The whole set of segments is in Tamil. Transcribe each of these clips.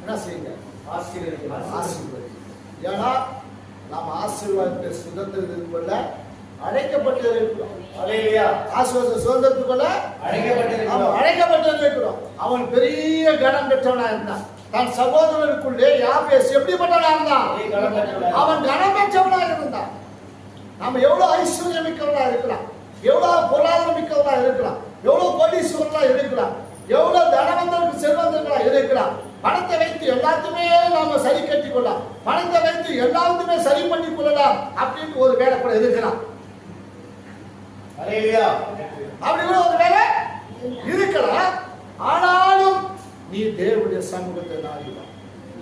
என்ன செய்யுங்க ஆசீர்வதிக்கிறார். ஆசீர்வதி ஏன்னா நாம் ஆசீர்வாதத்தை சுதந்திரத்துக்கு கொள்ள அழைக்கப்பட்டு இருக்கிறோம் அல்லேலூயா. ஆசீர்வாத சுதந்திரத்துக்குள்ள அழைக்கப்பட்டிருக்கிறோம். அவன் அழைக்கப்பட்டு இருக்கிறோம் அவன் பெரிய கனம் பெற்றவனா இருந்தான் தன் சகோதரனுக்குள்ளே யாபேஸ் எப்படிப்பட்டவனா இருந்தான். அவன் கனம் பெற்றவனா இருந்தான் நாம எவ்வளவு ஐஸ்வர்யம் மிக்கவனா இருக்கலாம் எவ்வளவு பொருளாதாரம் மிக்கவனா இருக்கலாம் எவ்வளவு கோடீஸ்வரனா இருக்கலாம் எவ்வளவு தனவந்தருக்கு செல்வந்தர்களா இருக்கலாம் பணத்தை வைத்து எல்லாத்தையுமே நாம சரி கட்டி கொள்ளலாம். பணத்தை வைத்து எல்லாத்தையுமே சரி பண்ணி கொள்ளலாம் அப்படின்னு ஒரு வேலை கூட இருக்கலாம். அப்படி கூட ஒரு வேலை இருக்கலாம். ஆனாலும் நீ தேவனுடைய சமூகத்தை.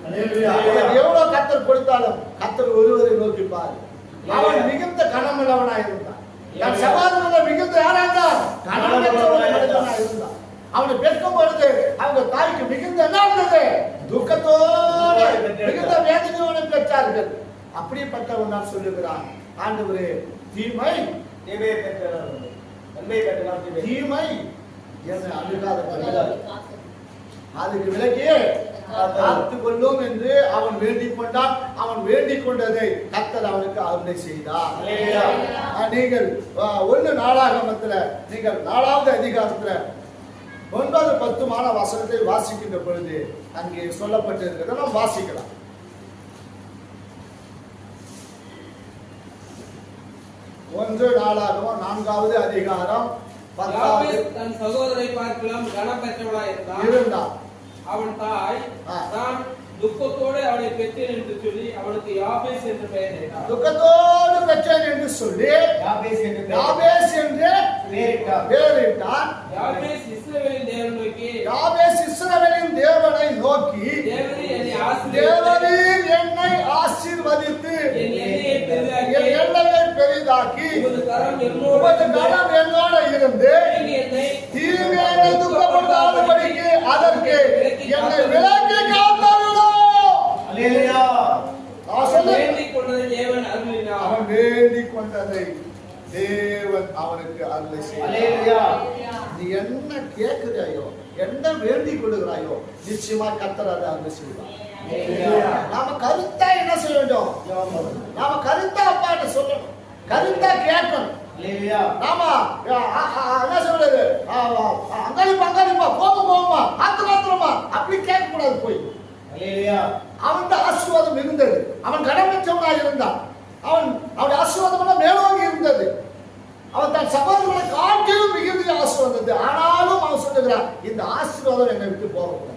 அவனுக்கு எவ்வளவு கத்தர் கொடுத்தாலும் கத்தர் ஒருவரை நோக்கி பாரு அவன் மிகுந்த கனமுள்ளவனா இருந்தான் தன் சகோதரர்கள் மிகுந்த யாரா இருந்தான் கனம் பெற்ற ஒரு மனிதனா இருந்தான் அவனை பெற்கும் பொழுது அவங்க தாய்க்கு மிகுந்த என்ன இருந்தது துக்கத்தோடு மிகுந்த வேதனையோடு பெற்றார்கள். அப்படிப்பட்டவன் சொல்லுகிறான் ஆண்டவரே தீமை தீமை. என்னை பண்ணுகிறார் அதுக்கு விலகியே காத்து கொள்ளும் என்று அவன் வேண்டிக் கொண்டான். அவன் வேண்டிக் கொண்டதை கத்தர் அவனுக்கு அருளை செய்தார். நீங்கள் ஒண்ணு நாளாகமத்துல நீங்கள் நாலாவது அதிகாரத்துல ஒன்பது பத்து மாத வசனத்தை வாசிக்கின்ற பொழுது அங்கே சொல்லப்பட்டிருக்கிறத நாம் வாசிக்கலாம் ஒன்று நாளாகவும் நான்காவது அதிகாரம் பத்தாவது தன் சகோதரை பார்க்கலாம் கனம் பெற்றவளாய் இருந்தான் இருந்தான் அவன் தாய். தான் துக்கத்தோடு அவனை பெற்றேன் என்று சொல்லி அவனுக்கு யாபேஸ் என்று பெயரிட்டார் துக்கத்தோடு பெற்றேன் என்று சொல்லி யாபேஸ் என்று. யாபேஸ் என்று பெயரிட்டார். உமது கரம் என்னோடு இருந்து தீமையை துக்கப்படுத்தாதபடிக்கு அதற்கு என்னை விலக்கி வேண்டிக் கொண்டதை தேவன் அருளினார். அவன் வேண்டிக் கொண்டதை தேவன் அவனுக்கு அருளை செய்தார். நீ என்ன கேட்கிறாயோ என்ன வேண்டிக் கொள்கிறாயோ நிச்சயமா கத்தர் அதை அருள் செய்வார். அ, அ, என்ன சொல்றது? அங்காளிப்பா அங்காளிப்பா போக போகுமா ஆத்திர ஆத்திரமா அப்படி கேட்க கூடாது போய். அல்லேலூயா. அவன் ஆசீர்வாதம் இருந்தது. அவன் கடமைச்சவனாக இருந்தான். அவன் அவனுடைய ஆசீர்வாதம் மேலோங்கி இருந்தது. அவன் தன் சகோதரர்களை காட்டிலும் மிகுந்த ஆசீர்வாதம் ஆனாலும் அவன் சொல்லுகிறான் இந்த ஆசீர்வாதம் என்னை விட்டு போகக்கூடாது.